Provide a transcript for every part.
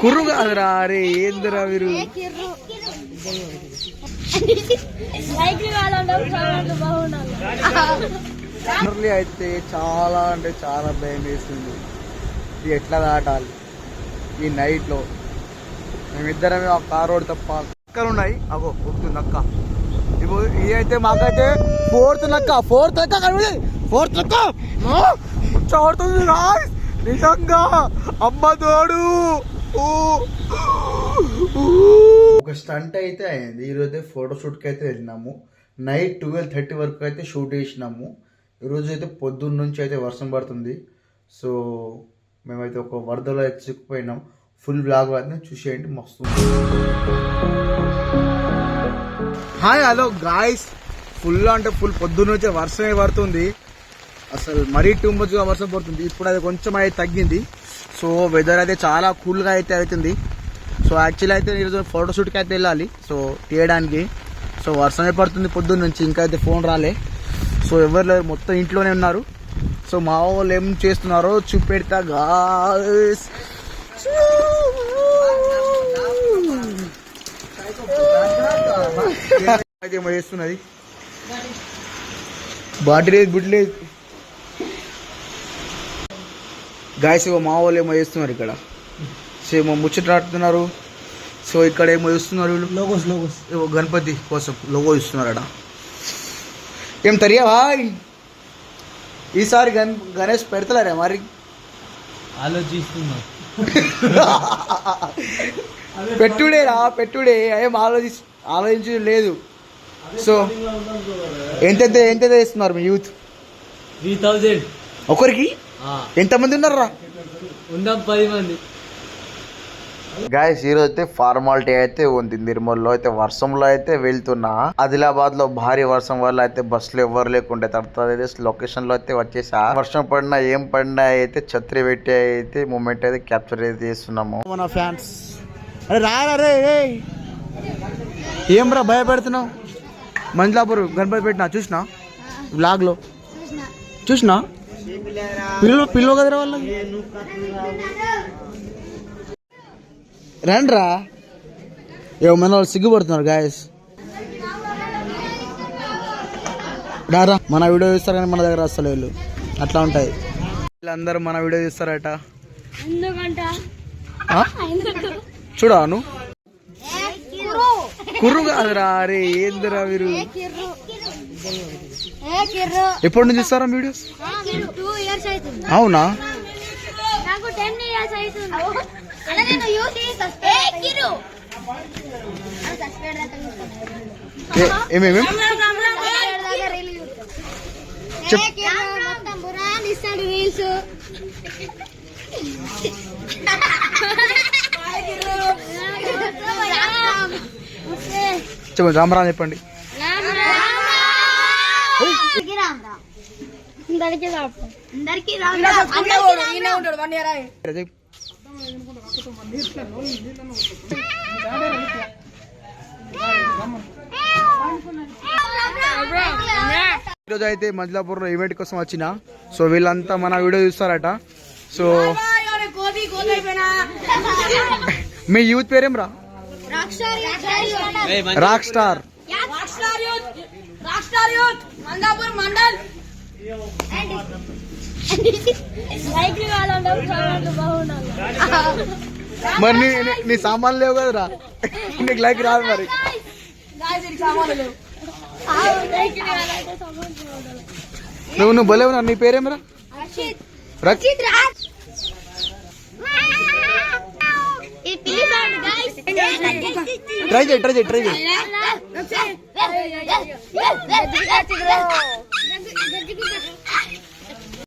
కుర్రు కాదురా అరే ఏందిరా మీరు అయితే చాలా అంటే చాలా భయం వేస్తుంది ఇది ఎట్లా దాటాలి? ఈ నైట్లో మేమిద్దరమే ఆ కార్ రోడ్ తప్ప అక్కలు ఉన్నాయి అగో ఒకటి అక్క ఇప్పుడు ఇది అయితే మాకైతే ఫోర్త్ నక్క ఫోర్త్ అక్క కనిపింది ఫోర్త్ నక్క చాడుతుంది guys. నిజంగా. అమ్మ తోడు. ఒక స్టంట్ అయితే అయింది. ఈరోజు ఫోటో షూట్కి అయితే వెళ్ళినాము. నైట్ ట్వెల్వ్ థర్టీ వరకు అయితే షూట్ చేసినాము. ఈరోజు అయితే పొద్దున్న నుంచి అయితే వర్షం పడుతుంది. సో మేమైతే ఒక వరదలో అయితే చిక్కుపోయినాం ఫుల్ బ్లాగ్ అయితే చూసేయండి. మస్తు హాయ్ హలో గాయస్ ఫుల్ అంటే ఫుల్ పొద్దున్న నుంచి వర్షమే పడుతుంది. అసలు మరీ టూ మచ్గా వర్షం పడుతుంది. ఇప్పుడు అది కొంచెం అయితే తగ్గింది. సో వెదర్ అయితే చాలా కూల్గా అయితే అవుతుంది. సో యాక్చువల్లీ అయితే ఈరోజు ఫోటోషూట్కి అయితే వెళ్ళాలి. సో తీయడానికి. సో వర్షమే పడుతుంది పొద్దున్న నుంచి. ఇంకా అయితే ఫోన్ రాలే. సో ఎవరు లేరు. మొత్తం ఇంట్లోనే ఉన్నారు. సో మా వాళ్ళు ఏం చేస్తున్నారో చూపెడతా ఏమో చేస్తున్నది. బాడీ లేదు బుడ్ లేదు గాయస్ ఏమో మా వాళ్ళు ఏమో చేస్తున్నారు ఇక్కడ. సో ఏమో ముచ్చటాడుతున్నారు సో ఇక్కడ ఏమో చూస్తున్నారు వీళ్ళు. లోగోస్ లోగోస్ ఏవో గణపతి కోసం లోగో ఇస్తున్నారట ఏం తరియా భాయ్? ఈసారి గన్ గణేష్ పెడతలేరా మరి? ఆలోచిస్తున్నా. పెట్టుడే రా పెట్టుడే. ఏం ఆలోచి ఆలోచించి లేదు. సో ఎంతెంత ఎంతెంత ఇస్తున్నారు మీ యూత్? Three thousand. ఒకరికి? ఎంతమంది ఉన్నారా ఉందాం పది మంది. గాయస్ ఈరోజు అయితే ఫార్మాలిటీ అయితే ఉంది. నిర్మల్లో అయితే వర్షంలో అయితే వెళ్తున్నా. ఆదిలాబాద్లో భారీ వర్షం వల్ల అయితే బస్సులు ఎవరు లేకుండే. తర్వాత అయితే లొకేషన్లో అయితే వచ్చేసా. వర్షం పడినా ఏం పడినా అయితే ఛత్రి పెట్టి అయితే మూమెంట్ అయితే క్యాప్చర్ అయితే చేస్తున్నాము. మన ఫ్యాన్స్ అరే రారా ఏం రా. భయపెడుతున్నావు? మంజలాపూర్ గణపతి పెట్టినా? చూసినా? బ్లాగ్లో? చూసినా. పిల్లలు పిల్లలు కదరా వాళ్ళకి? రండ్రా. ఏ మన వాళ్ళు సిగ్గుపడుతున్నారు గాయస్ రారా మన వీడియో చూస్తారు కానీ మన దగ్గర వస్తలే వీళ్ళు. అట్లా ఉంటాయి. వీళ్ళందరూ మన వీడియో చూస్తారట. చూడా నువ్వు? కుర్రు కాదురా అరే ఏందిరా మీరు ఎప్పటి నుంచి చూస్తారా వీడియోస్ అవునా? టెన్ ఇయర్స్ అవుతుంది అలా నేను యూత్ ఏ కిర్రు అది సస్పెండ్ దాకా ఏ- ఏమేమేం చెప్. మొత్తం బురాన్ ఇస్తాడు రీల్స్ చెప్పండి రామరామ్ చెప్పండి. ఈరోజు అయితే మజిలాపూర్లో ఈవెంట్ కోసం వచ్చిన. సో వీళ్ళంతా మన వీడియో చూస్తారట. సో మీ యూత్ పేరేం రా? రాక్ స్టార్ మరి నీ నీ- సామాన్ సామాన్లు లేవు కదరా? నీకు లైక్ రాదు మరి. నువ్వు నువ్వు బలేవు నీ పేరేమరా రక్ అర్షిత్ రాజ్ ఈ పిల్లి సౌండ్ గైస్ ట్రై చేయి ట్రై చేయి ట్రై చేయి.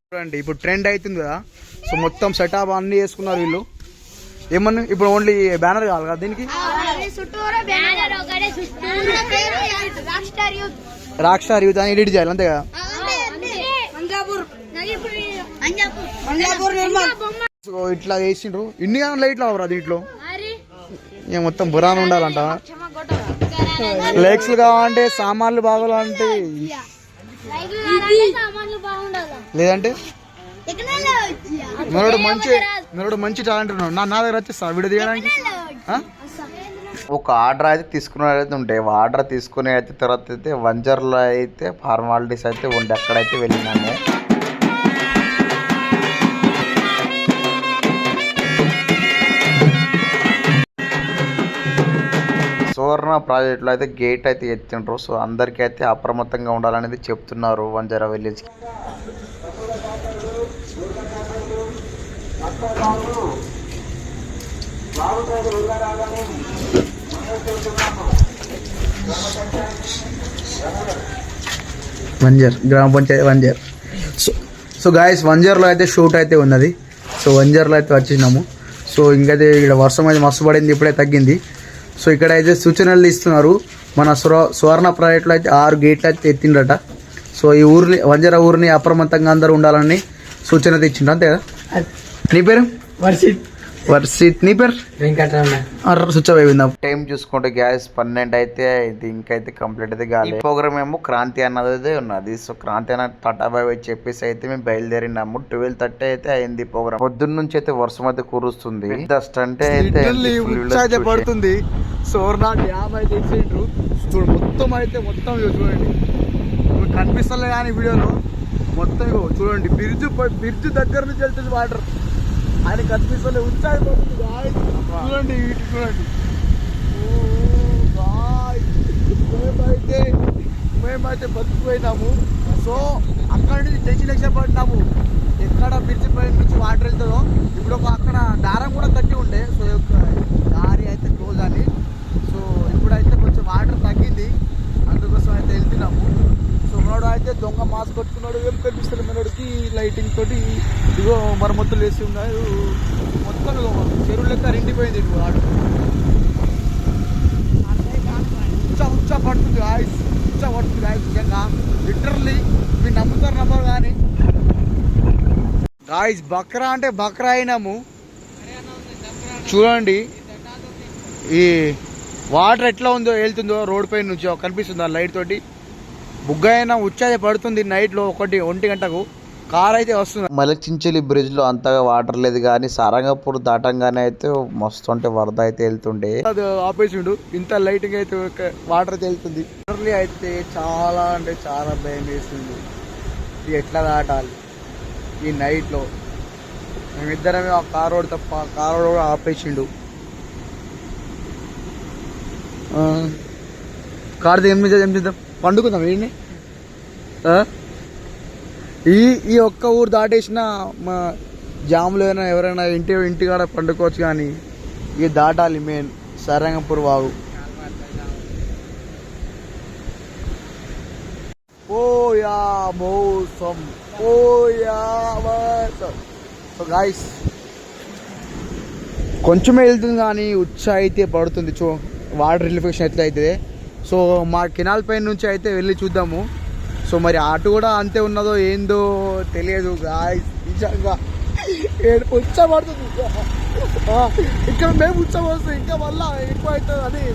చూడండి ఇప్పుడు ట్రెండ్ అవుతుంది కదా. సో మొత్తం సెటప్ అన్ని వేసుకున్నారు వీళ్ళు. ఏమన్నా ఇప్పుడు ఓన్లీ బ్యానర్ కావాలి కదా దీనికి? రాక్ స్టార్ యూత్ అని ఎడిట్ చేయాలి అంతే కదా? మంజాపూర్. నగీపూర్ మంజాపూర్ మంజాపూర్ నిర్మల్ సో ఇట్లా చేసిండ్రు. ఇన్ని కానీ లైట్లు అవరా దీంట్లో? ఇక మొత్తం బురాన్ ఉండాలంట. లైక్స్ కావాలంటే సామాన్లు బాగోవాలంటే. లేదంటే? మనోడు మంచి మనోడు మంచి టాలెంట్ ఉన్నాడు. నా నా దగ్గర వచ్చేస్తా. వీడియో తీయడానికి. ఒక ఆర్డర్ అయితే తీసుకున్నట్టు అయితే ఆర్డర్ తీసుకునే అయితే తర్వాత అయితే వంజర్లో అయితే ఫార్మాలిటీస్ అయితే ఉండే. అక్కడైతే వెళ్ళినాము సువర్ణ ప్రాజెక్టులో అయితే గేట్ అయితే ఎత్తిండ్రు. సో అందరికీ అయితే అప్రమత్తంగా ఉండాలనేది చెప్తున్నారు వంజరా విలేజ్. వంజర్ గ్రామ panchayat Vanjar. So so guys వంజర్లో అయితే షూట్ అయితే ఉన్నది. సో వంజర్లో అయితే వచ్చినాము. సో ఇంకైతే ఇక్కడ వర్షం అయితే మస్తు పడింది ఇప్పుడే తగ్గింది. సో ఇక్కడ అయితే సూచనలు ఇస్తున్నారు. మన స్వ సువర్ణ ప్రాజెక్టులో అయితే ఆరు గేట్లు అయితే ఎత్తిండట సో ఈ ఊరిని వంజర ఊరిని అప్రమత్తంగా అందరూ ఉండాలని సూచన అయితే ఇచ్చిండ్రు అంతే కదా? నీ పేరు? వర్షిత్. వర్షిత్ నీ పేరు? వెంకటరమణ. స్విచ్ ఆఫ్ అయిపోయిందా. టైం చూసుకుంటే గ్యాస్ పన్నెండు అయితే ఇది ఇంకైతే కంప్లీట్ అయితే కాలేదు ప్రోగ్రామ్ ఏమో క్రాంతి అన్నది ఉన్నది. సో క్రాంతి అన్న టాటా బాయ్ చెప్పేసి అయితే మేము బయలుదేరినాము. ట్వెల్వ్ థర్టీ అయితే అయింది ప్రోగ్రామ్ పొద్దున్న నుంచి అయితే వర్షం అయితే కురుస్తుంది. జస్ట్ అంటే అయితే అయితే పడుతుంది. సోర్నా డ్యామ్ అయితే ఇచ్చిండ్రు చూడు మొత్తం అయితే మొత్తం చూడండి. కనిపిస్తలే కానీ వీడియోలో మొత్తం చూడండి. బ్రిడ్జ్ బ్రిడ్జ్ దగ్గర నుంచి వెళ్తుంది వాటర్. ఆయన కనిపిస్తలే ఉంచాయి చూడండి వీటి చూడండి. మేమైతే మేమైతే బతికిపోయినాము. సో అక్కడ నుంచి డెస్టినేషన్ పడినాము. ఎక్కడ బ్రిడ్జ్ పై నుంచి వాటర్ వెళ్తుందో. ఇప్పుడు ఒక అక్కడ దారం కూడా కట్టి ఉండే. సో యొక్క దారి అయితే క్లోజ్ అని. సో ఇప్పుడైతే కొంచెం వాటర్ తగ్గింది. అందుకోసం అయితే వెళ్తున్నాము. సో మనోడు అయితే దొంగ మాస్క్ కొట్టుకున్నాడు. ఏం కనిపిస్తుంది మనోడికి లైటింగ్ తోటి ఇగో మరమ్మతులు వేసి ఉన్నారు. మొత్తం చెరువు లెక్క రెండిపోయింది ఇటు ఆడు. ఉచ్చ ఉచ్చ పడుతుంది గాయస్ ఉచ్చ పడుతుంది గాయస్ నిజంగా. లిటరల్లీ మీరు నమ్ముతారు నమ్మరు కానీ. గాయస్ బక్రా అంటే బక్రా అయినాము. చూడండి. ఈ వాటర్ ఎట్లా ఉందో వెళ్తుందో రోడ్ పైన నుంచి కనిపిస్తుందా లైట్ తోటి. బుగ్గ అయినా ఉచ్చాది పడుతుంది నైట్లో ఒకటి ఒంటి గంటకు. కార్ అయితే వస్తుంది. మలచించలి బ్రిడ్జ్లో అంతగా వాటర్ లేదు కానీ సారంగపూర్ దాటంగానే అయితే మస్తు అంటే వరద అయితే వెళ్తుండే. అది ఆపేసిండు. ఇంత లైటింగ్ అయితే వాటర్ అయితే వెళ్తుంది అయితే చాలా అంటే చాలా భయం వేస్తుంది ఇది ఎట్లా దాటాలి? ఈ నైట్లో మేమిద్దరమే ఆ కార్ రోడ్ తప్ప కార్ రోడ్ కూడా ఆపేసిండు. కార్ ఏం చేద్దాం ఏం చేద్దాం? పండుకుందాం ఏంటి ఈ ఈ ఒక్క ఊరు దాటేసిన మా జాములు అయినా ఎవరైనా ఇంటి ఇంటికాడ పండుకోవచ్చు కానీ ఇది దాటాలి మెయిన్. సరంగపూర్ వాగు. ఓయా మోసం ఓయా సో గాయస్ కొంచెమే వెళ్తుంది కానీ ఉచ్చ అయితే పడుతుంది. చూ వాటర్ రిలిఫికేషన్ ఎట్లా అవుతుంది సో మా కెనాల్ పైన నుంచి అయితే వెళ్ళి చూద్దాము. సో మరి అటు కూడా అంతే ఉన్నదో ఏందో తెలియదు నిజంగా. ఏడుపు ఉచ్చ పడుతుంది. ఇక్కడ మేము ఉచ్చబడుతుంది ఇంకా మళ్ళా ఎక్కువ అవుతుంది అని.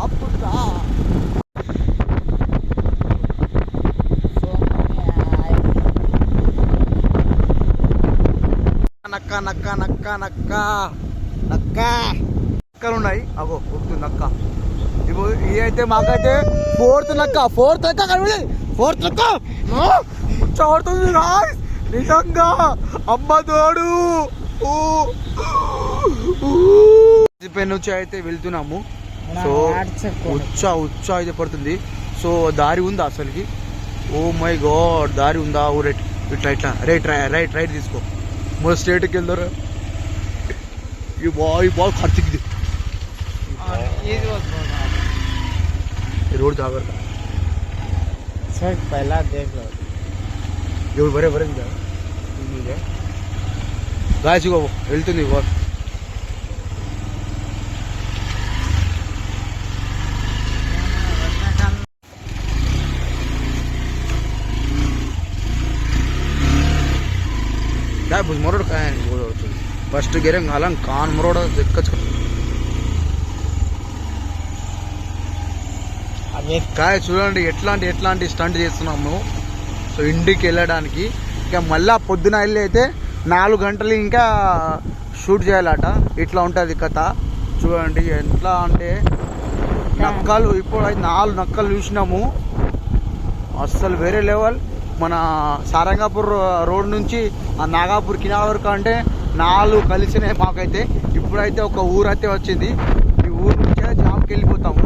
ఆపుతా. నక్క నక్క నక్క నక్క. నక్క. నక్కలు ఉన్నాయి. అగో ఒక నక్క. ఇది అయితే మాకైతే ఫోర్త్ నక్క ఫోర్త్ నక్క కనిపింది ఫోర్త్ నక్క చదువుతుంది నిజంగా. అమ్మ తోడు. పైన నుంచి అయితే వెళ్తున్నాము. సో ఉచ్చ ఉచ్చ అయితే పడుతుంది. సో దారి ఉందా అసలుకి? ఓ మై గాడ్ దారి ఉందా? Oh right. ఇట్లా ఇట్లా. రైట్ రైట్ రైట్ తీసుకో. మన స్టేట్కి వెళ్దారు ఈ బా ఈ బాల్ ఖర్చుకి रोड जावर का। सर पहला देख लो। जो बड़े बड़े गायसी को हेल्थ नहीं बहुत काय भुजमरोड काय तो बोल तो फस्ट गेरे घालांग कान मरोड दिक्कत కాయ చూడండి ఎట్లాంటి ఎట్లాంటి స్టంట్ చేస్తున్నాము సో ఇంటికి వెళ్ళడానికి. ఇంకా మళ్ళా పొద్దున వెళ్ళి అయితే నాలుగు గంటలు ఇంకా షూట్ చేయాలట. ఇట్లా ఉంటుంది కథ. చూడండి ఎట్లా అంటే నక్కలు ఇప్పుడు అయితే నాలుగు నక్కలు చూసినాము. అస్సలు వేరే లెవెల్. మన సారంగాపూర్ రోడ్ నుంచి ఆ నాగాపూర్ కినా వరకు అంటే నాలుగు కలిసినాయి మాకైతే. ఇప్పుడైతే ఒక ఊరు అయితే వచ్చింది. ఈ ఊరు నుంచే జాబ్కి వెళ్ళిపోతాము.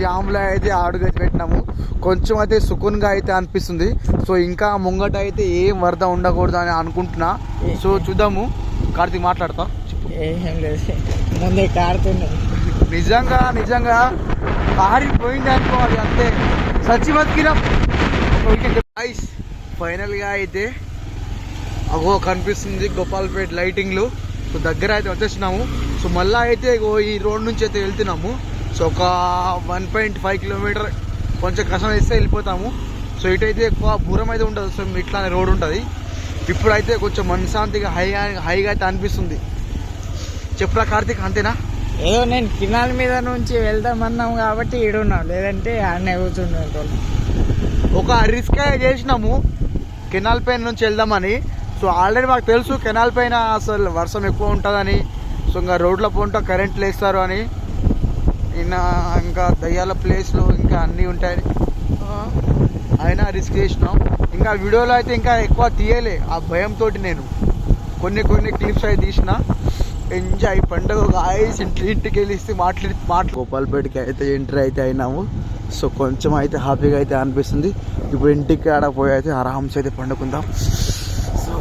జామ్లో అయితే అడుగు పెట్టినాము కొంచెం అయితే సుకున్గా అయితే అనిపిస్తుంది. సో ఇంకా ముంగట అయితే ఏం వరద ఉండకూడదు అని అనుకుంటున్నా. సో చూద్దాము. కార్తీక్ మాట్లాడతా. ఏం లేదు. ముందే కారుతున్నాయి నిజంగా నిజంగా కారిపోయింది అనుకోవాలి అంతే. సచ్చి బతికినాం. ఫైనల్గా అయితే అగో కనిపిస్తుంది గోపాల్పేట్ లైటింగ్లు. సో దగ్గర అయితే వచ్చేసినాము. సో మళ్ళీ అయితే ఈ రోడ్ నుంచి అయితే వెళ్తున్నాము. సో ఒక వన్ పాయింట్ ఫైవ్ కిలోమీటర్ కొంచెం కష్టం వేస్తే వెళ్ళిపోతాము. సో ఇటైతే ఎక్కువ దూరం అయితే ఉండదు. సో ఇట్లానే రోడ్ ఉంటుంది. ఇప్పుడైతే కొంచెం మనశాంతిగా హైగా హైగా అయితే అనిపిస్తుంది. చెప్పురా కార్తీక్ అంతేనా? ఏదో నేను కినాల మీద నుంచి వెళ్దామన్నాం కాబట్టి ఈడున్నాం లేదంటే ఆడనే కూర్చుండే ఒక రిస్క్ చేసినాము. కెనాల్ పైన నుంచి వెళ్దామని. సో ఆల్రెడీ మాకు తెలుసు కెనాల్ పైన అసలు వర్షం ఎక్కువ ఉంటుందని. సో ఇంకా రోడ్ల పోంట కరెంట్ లేస్తారు అని. ఇంకా ఇంకా దయ్యాల ప్లేస్లు ఇంకా అన్నీ ఉంటాయి. అయినా రిస్క్ చేసినాం. ఇంకా వీడియోలో అయితే ఇంకా ఎక్కువ తీయలే. ఆ భయంతో నేను కొన్ని కొన్ని క్లిప్స్ అయితే తీసిన. ఎంజాయ్ పండుగ గాయస్ ఇంటి ఇంటికి వెళ్ళిస్తే మాట్లాడి మాట్లా గోపాల్పేటకి అయితే ఎంటర్ అయితే అయినాము. సో కొంచెం అయితే హ్యాపీగా అయితే అనిపిస్తుంది. ఇప్పుడు ఇంటికి ఆడ పోయి అయితే ఆరామ్స్ అయితే పండుకుందాం. సో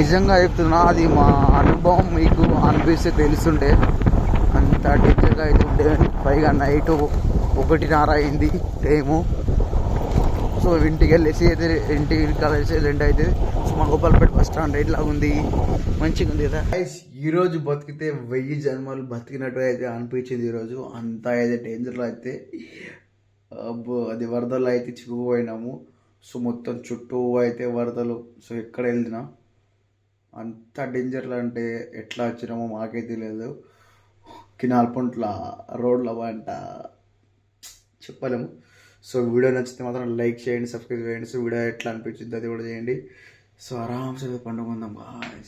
నిజంగా చెప్తున్నా అది మా అనుభవం మీకు అనిపిస్తే తెలుస్తుండే అంత డేంజర్గా అయితే ఉండే. పైగా నైట్ ఒకటిన్నర అయింది టైము. సో ఇంటికి వెళ్ళేసి అయితే ఇంటికి కలిసి రెండు అయితే మా గోపాలపేట బస్ స్టాండ్ ఇట్లా ఉంది. మంచిగా ఉంది కదా. ఈ రోజు బతికితే వెయ్యి జన్మలు బతికినట్టు అయితే అనిపించింది ఈరోజు. అంత అయితే డేంజర్లో అయితే అబ్బో అది వరదలు అయితే చిక్కుపోయినాము సో మొత్తం చుట్టూ అయితే వరదలు. సో ఎక్కడ వెళ్ళినా అంత డేంజర్లో అంటే ఎట్లా వచ్చినామో మాకే తెలియదు. కినాల్ పొంట్ల రోడ్ల వంట చెప్పలేము. సో వీడియో నచ్చితే మాత్రం లైక్ చేయండి సబ్స్క్రైబ్ చేయండి. సో వీడియో ఎట్లా అనిపించింది అది కూడా చేయండి. సో ఆరామ్సే పండుగ ఉందాం బాయ్